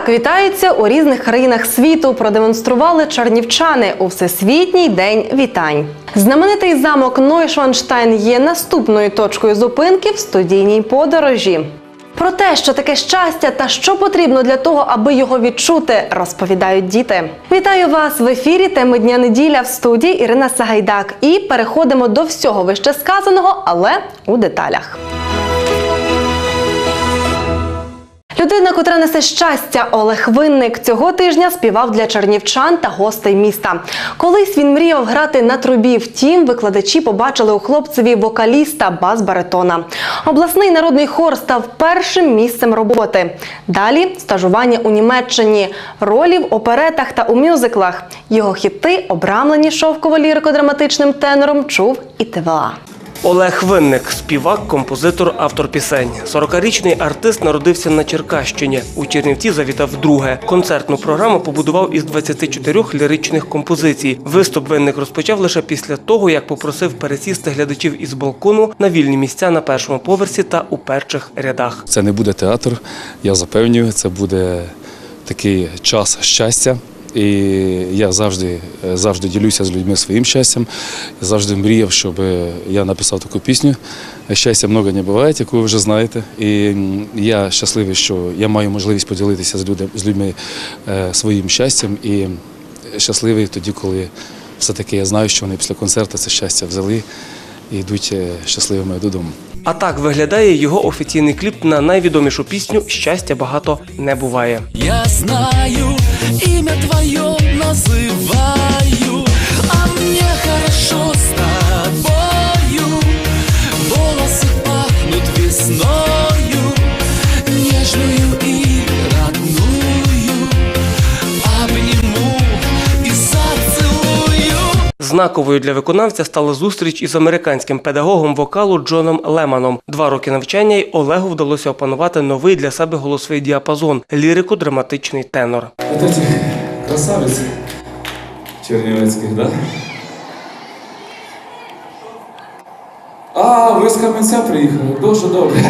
Як вітаються у різних країнах світу, продемонстрували чернівчани у всесвітній день вітань. Знаменитий замок Нойшванштайн є наступною точкою зупинки в студійній подорожі. Про те, що таке щастя та що потрібно для того, аби його відчути, розповідають діти. Вітаю вас в ефірі. Теми дня неділя в студії Ірина Сагайдак. І переходимо до всього вище сказаного, але у деталях. Людина, котра несе щастя, Олег Винник цього тижня співав для чернівчан та гостей міста. Колись він мріяв грати на трубі. Втім, викладачі побачили у хлопцеві вокаліста бас-баритона. Обласний народний хор став першим місцем роботи. Далі стажування у Німеччині, ролі в оперетах та у мюзиклах. Його хіти, обрамлені шовково-лірико-драматичним тенором, чув і ТВА. Олег Винник, співак, композитор, автор пісень. 40-річний артист народився на Черкащині. У Чернівці завітав вдруге. Концертну програму побудував із 24 ліричних композицій. Виступ Винник розпочав лише після того, як попросив пересісти глядачів із балкону на вільні місця на першому поверсі та у перших рядах. Це не буде театр, я запевнюю, це буде такий час щастя. І я завжди, завжди ділюся з людьми своїм щастям. Я завжди мріяв, щоб я написав таку пісню. Щастя много не буває, яку ви вже знаєте. І я щасливий, що я маю можливість поділитися з людьми, з людьми е, своїм щастям. І щасливий тоді, коли все-таки я знаю, що вони після концерту це щастя взяли і йдуть е, щасливими додому. А так виглядає його офіційний кліп на найвідомішу пісню Щастя багато не буває. Я знаю, имя Знаковою для виконавця стала зустріч із американським педагогом вокалу Джоном Леманом. Два роки навчання й Олегу вдалося опанувати новий для себе голосовий діапазон лірико-драматичний тенор. Вот эти красавицы чернівецьких, да? А, ви з Кам'янця приїхали. Дуже добре.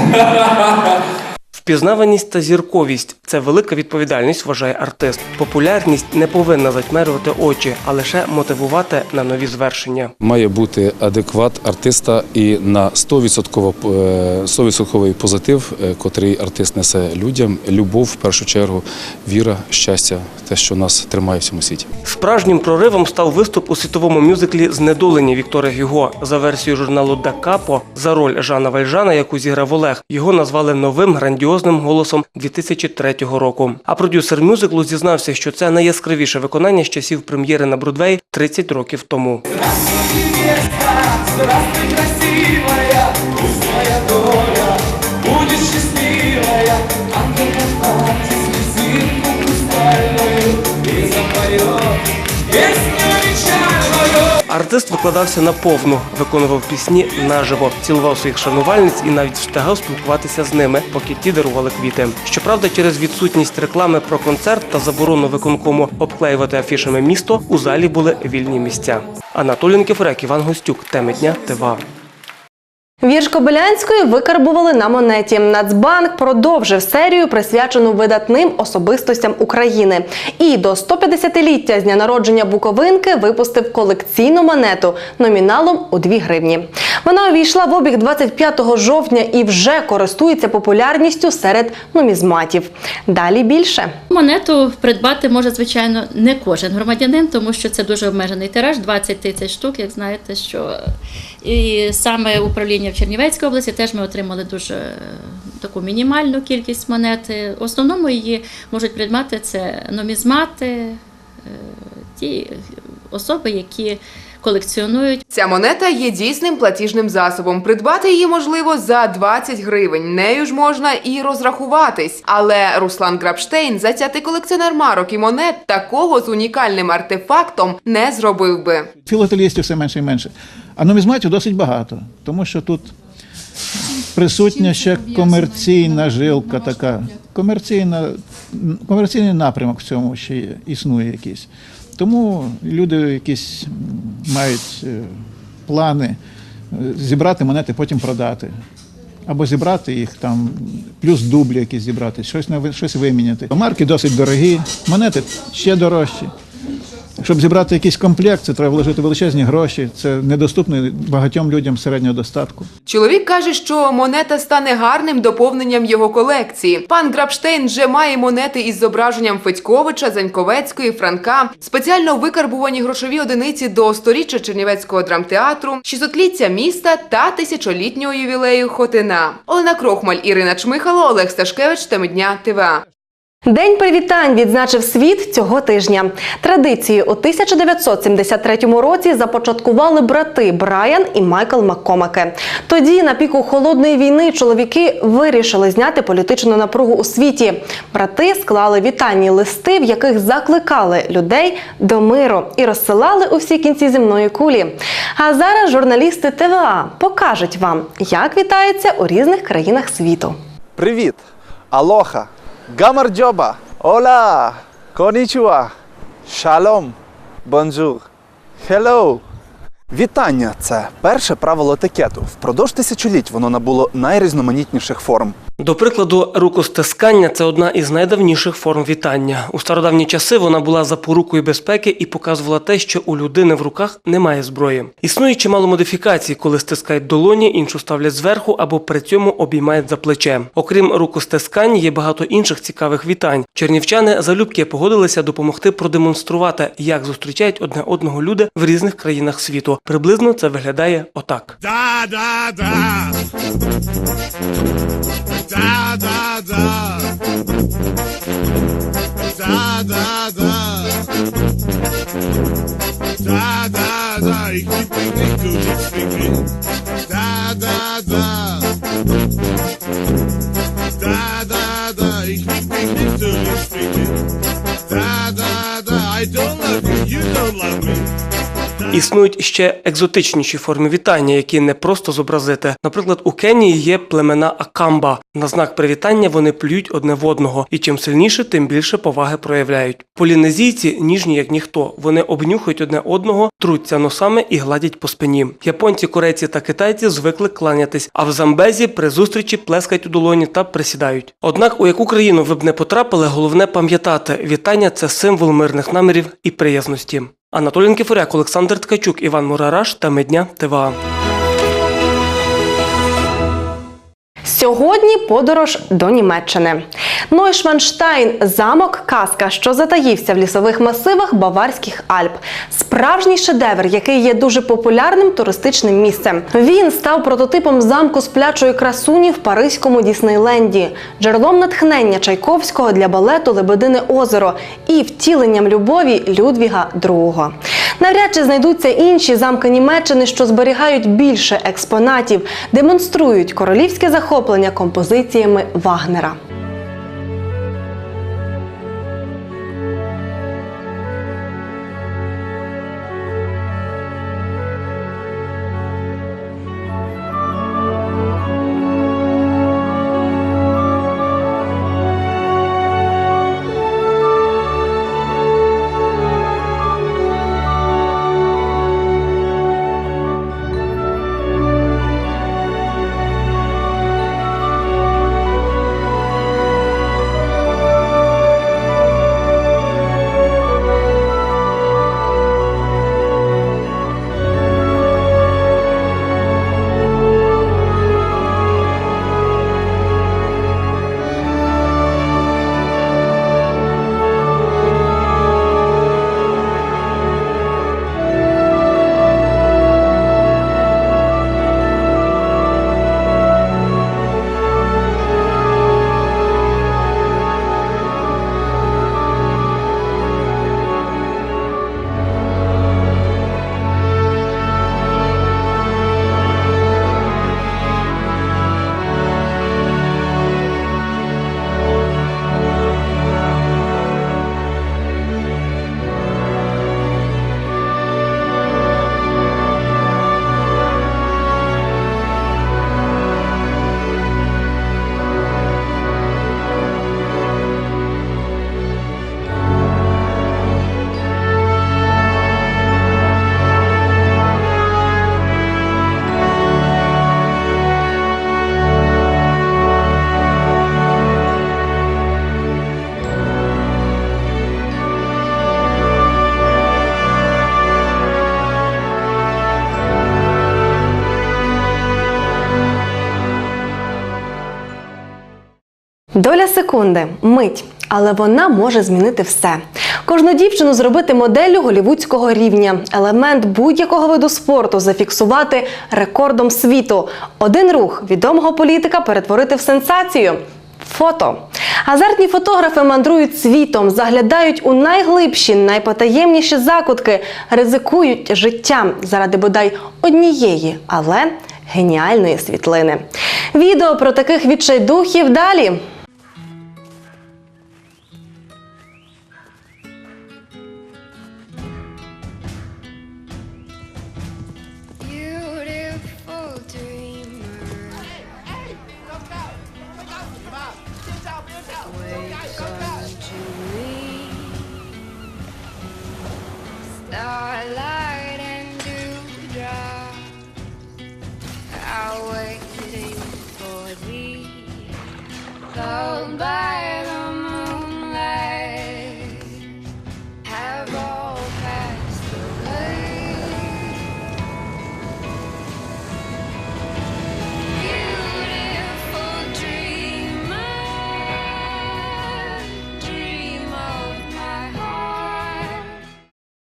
Впізнаваність та зірковість це велика відповідальність, вважає артист. Популярність не повинна затьмерювати очі, а лише мотивувати на нові звершення. Має бути адекват артиста і на 100%, е, 100% позитив, е, котрий артист несе людям. Любов в першу чергу, віра, щастя, те, що нас тримає в цьому світі. Справжнім проривом став виступ у світовому мюзиклі Знедолені Віктора Гюго. За версією журналу Да Капо за роль Жана Вальжана, яку зіграв Олег, його назвали новим грандіозним голосом 2003 року. А продюсер мюзиклу зізнався, що це найяскравіше виконання з часів прем'єри на Бродвей 30 років тому. Здравствуй, красивая, пусть моя доля будет счастливая. Ангел Артист викладався наповну, виконував пісні наживо, цілував своїх шанувальниць і навіть встигав спілкуватися з ними, поки ті дарували квіти. Щоправда, через відсутність реклами про концерт та заборону виконкому обклеювати афішами місто у залі були вільні місця. Анатолій Никифорек, Іван Гостюк, теми дня ТВА. Вірш Кобилянської викарбували на монеті. Нацбанк продовжив серію, присвячену видатним особистостям України. І до 150-ліття з дня народження Буковинки випустив колекційну монету номіналом у 2 гривні. Вона увійшла в обіг 25 жовтня і вже користується популярністю серед нумізматів. Далі більше. Монету придбати може, звичайно, не кожен громадянин, тому що це дуже обмежений тираж, 20 тисяч штук, як знаєте, що і саме управління в Чернівецькій області теж ми отримали дуже е, таку мінімальну кількість монет. В основному її можуть придбати це нумізмати, е, ті особи, які колекціонують Ця монета є дійсним платіжним засобом. Придбати її можливо за 20 гривень. Нею ж можна і розрахуватись. Але Руслан Грабштейн, затятий колекціонер марок і монет, такого з унікальним артефактом не зробив би. Філателістів все менше і менше. А нумізматів досить багато, тому що тут присутня ще комерційна жилка така. Комерційна, комерційний напрямок в цьому ще є, існує якийсь. Тому люди якісь мають е, плани е, зібрати монети, потім продати. або зібрати їх там, плюс дублі якісь зібрати, щось, щось виміняти. Марки досить дорогі, монети ще дорожчі. Щоб зібрати якийсь комплект, це треба вложити величезні гроші. Це недоступно багатьом людям середнього достатку. Чоловік каже, що монета стане гарним доповненням його колекції. Пан Грабштейн вже має монети із зображенням Федьковича, Заньковецької, Франка, спеціально викарбувані грошові одиниці до сторіччя Чернівецького драмтеатру, 600-ліття міста та тисячолітнього ювілею Хотина. Олена Крохмаль, Ірина Чмихало, Олег Сташкевич, Теми дня ТВА. День привітань відзначив світ цього тижня. Традицію у 1973 році започаткували брати Брайан і Майкл Маккомаки. Тоді, на піку холодної війни, чоловіки вирішили зняти політичну напругу у світі. Брати склали вітальні листи, в яких закликали людей до миру і розсилали у всі кінці земної кулі. А зараз журналісти ТВА покажуть вам, як вітаються у різних країнах світу. Привіт! Алоха! Гамарджоба! Hola. Конічуа! Шалом! Бонжур! Хеллоу! Вітання це перше правило етикету. Впродовж тисячоліть воно набуло найрізноманітніших форм. До прикладу, рукостискання це одна із найдавніших форм вітання. У стародавні часи вона була запорукою безпеки і показувала те, що у людини в руках немає зброї. Існує чимало модифікацій, коли стискають долоні, іншу ставлять зверху або при цьому обіймають за плече. Окрім рукостискань, є багато інших цікавих вітань. Чернівчани залюбки погодилися допомогти продемонструвати, як зустрічають одне одного люди в різних країнах світу. Приблизно це виглядає отак. Da da da. Da da da. Існують ще екзотичніші форми вітання, які не просто зобразити. Наприклад, у Кенії є племена Акамба. На знак привітання вони плюють одне в одного, і чим сильніше, тим більше поваги проявляють. Полінезійці ніжні як ніхто. Вони обнюхують одне одного, труться носами і гладять по спині. Японці, корейці та китайці звикли кланятись, а в Замбезі при зустрічі плескають у долоні та присідають. Однак, у яку країну ви б не потрапили, головне пам'ятати, вітання це символ мирних намірів і приязності. Анатолій Никифоряк, Олександр Ткачук, Іван Мурараш та Медня ТВА. Сьогодні подорож до Німеччини. Нойшванштайн замок казка, що затаївся в лісових масивах Баварських Альп. Справжній шедевр, який є дуже популярним туристичним місцем. Він став прототипом замку сплячої красуні в Паризькому Діснейленді, джерелом натхнення Чайковського для балету Лебедине озеро і втіленням любові Людвіга II. Навряд чи знайдуться інші замки Німеччини, що зберігають більше експонатів, демонструють королівське захоплення композиціями Вагнера. Доля секунди, мить. Але вона може змінити все. Кожну дівчину зробити моделлю голівудського рівня, елемент будь-якого виду спорту зафіксувати рекордом світу. Один рух відомого політика перетворити в сенсацію. Фото. Азартні фотографи мандрують світом, заглядають у найглибші, найпотаємніші закутки, ризикують життям заради бодай однієї, але геніальної світлини. Відео про таких відчайдухів далі.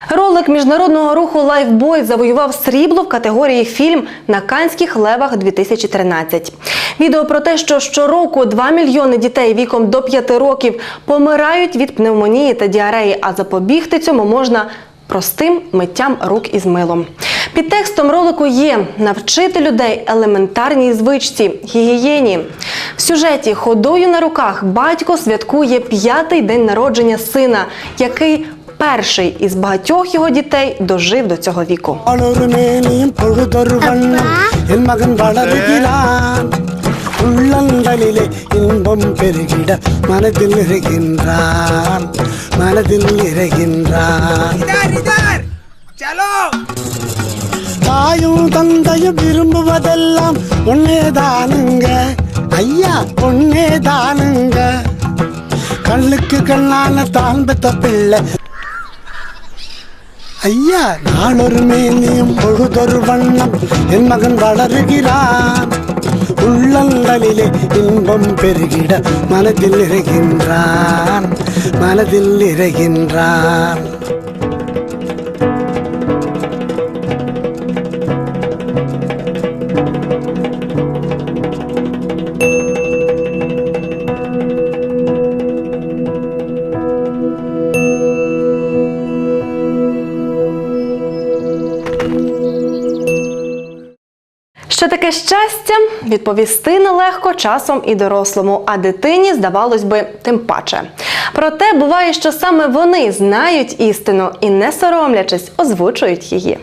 Ролик міжнародного руху Лайфбой завоював срібло в категорії фільм на Канських левах 2013. Відео про те, що щороку 2 мільйони дітей віком до 5 років помирають від пневмонії та діареї, а запобігти цьому можна простим миттям рук із милом. Під текстом ролику є навчити людей елементарній звичці гігієні. В сюжеті ходою на руках батько святкує п'ятий день народження сина, який перший із багатьох його дітей дожив до цього віку. ஒரு மேனியும் பொழுதொரு வண்ணம் என் மகன் வளருகிறான் உள்ளங்களிலே இன்பம் பெருகிட மனதில் நிறைகின்றான் மனதில் நிறைகின்றான் தாயும் தந்தையும் விரும்புவதெல்லாம் ஒன்னே தானுங்க ஐயா ஒன்னே தானுங்க கண்ணுக்கு கண்ணான தான் பெத்த பிள்ளை ஐயா நாளொரு மேனியும் பொழுதொரு வண்ணம் என் மகன் வளருகிறான். உள்ளங்களிலே இன்பம் பெருகிட மனதில் இறைகின்றான் மனதில் இறைகின்றான் Що таке щастя? Відповісти нелегко часом і дорослому, а дитині, здавалось би, тим паче. Проте буває, що саме вони знають істину і, не соромлячись, озвучують її.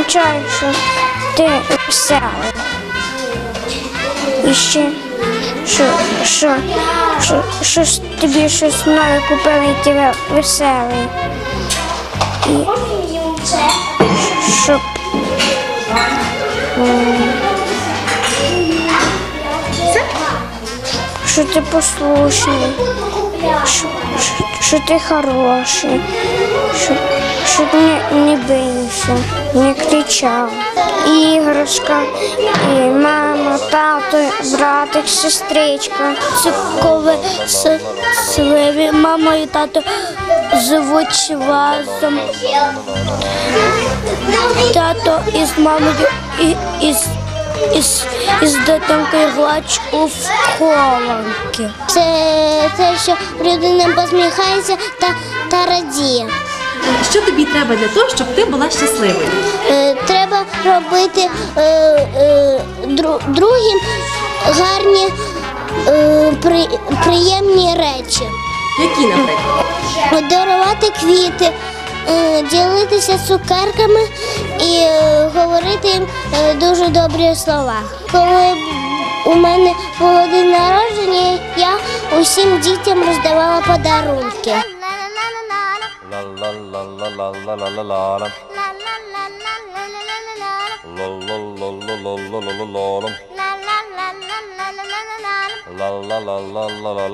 Означає, що ти веселий. І ще, що, що, що, що тобі щось нове купили, і ти ве- веселий. І щоб що ти послушний, що, що, що ти хороший, щоб, щоб не, не бився, не кричав. Іграшка, і мама, тато, братик, сестричка. Це сливі мама і тато живуть разом. Тато із мамою і із із, із дитинкою гладь у хованки. Це те, що людина посміхається та, та радіє. Що тобі треба для того, щоб ти була щасливою? Е, треба робити е, е, дру, другим гарні, е, при, приємні речі. Які, наприклад? Дарувати квіти, е, ділитися цукерками і е, говорити їм е, дуже добрі слова. Коли у мене було день народження, я усім дітям роздавала подарунки la la la la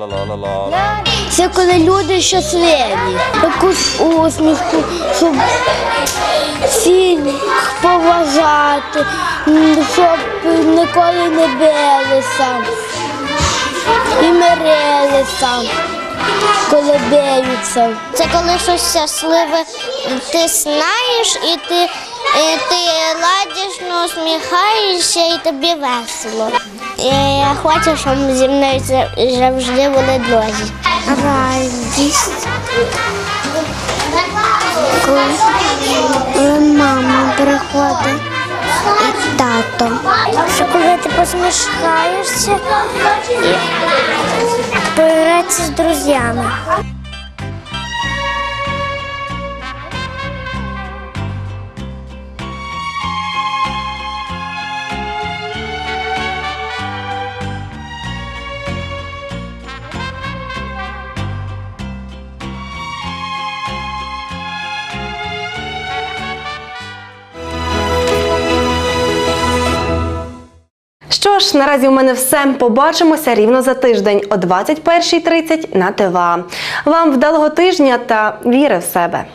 la la la Це коли люди щасливі, якусь усмішку, щоб всіх поважати, щоб ніколи не билися і мирилися коли. Це коли щось щасливе, ти знаєш і ти, і ти ладішно усміхаєшся і тобі весело. Я хочу, щоб зі мною завжди були друзі. Радість. Коли мама приходить і тато. Що коли ти посмішаєшся і погратися з друзями. Ж, наразі у мене все. Побачимося рівно за тиждень о 21.30 на ТВА. Вам вдалого тижня та віри в себе.